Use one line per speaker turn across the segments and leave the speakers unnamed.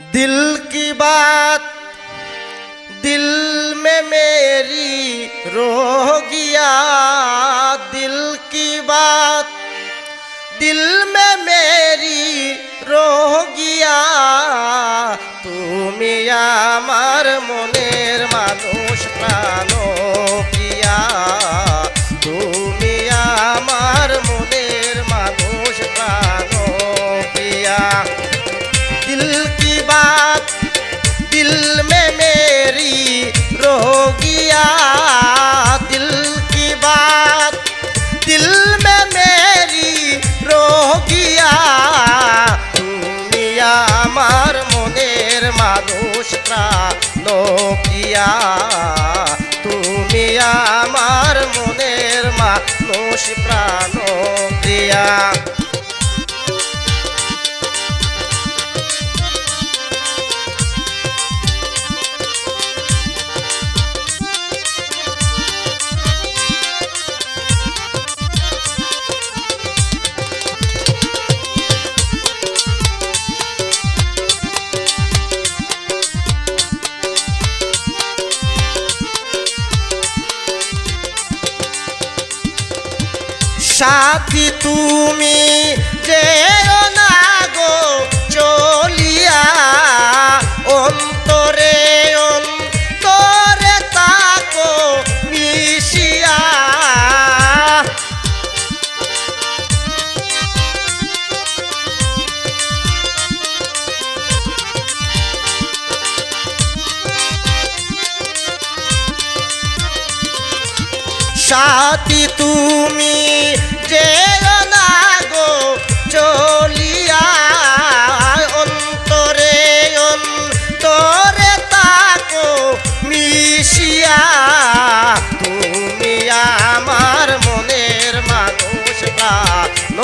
दिल की बात दिल में मेरी रो गया दिल की बात दिल में मेरी रो গিয়া তুমি আমার মনের মানুষ নোকিয়া তুমি আমার মনের মানুষ প্রাণ প্রিয়া সাথী তুমি যেও না গো চলিয়া সাথী তুমি যে গো চলিয়া অন্তরে অন্তরে মিশিয়া আমার মনের মানুষ প্রাণ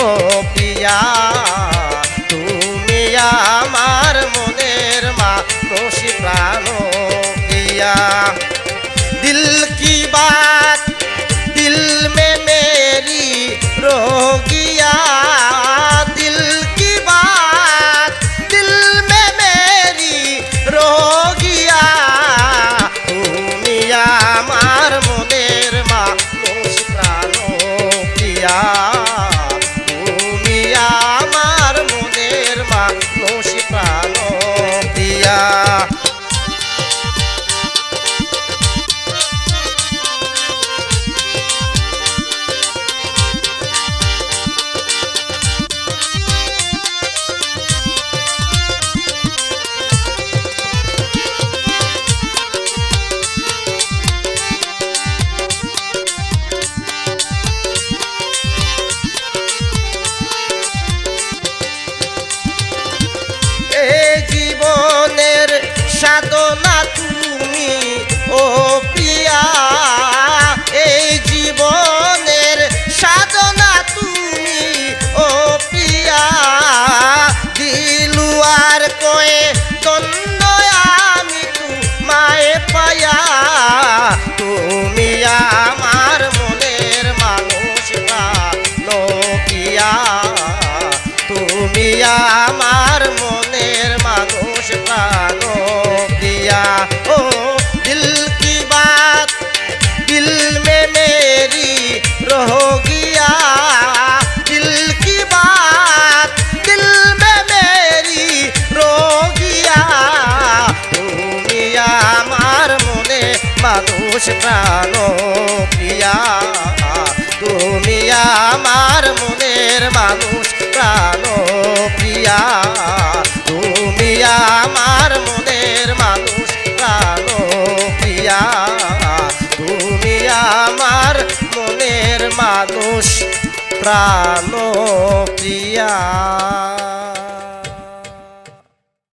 জীবনের সাধনা তুমি ও মানুষ প্রাণ প্রিয়া। তুমি আমার মনের মানুষ প্রাণ প্রিয়া। তুমি আমার মনের মানুষ প্রাণ প্রিয়া। তুমি আমার মনের মানুষ প্রাণ প্রিয়া।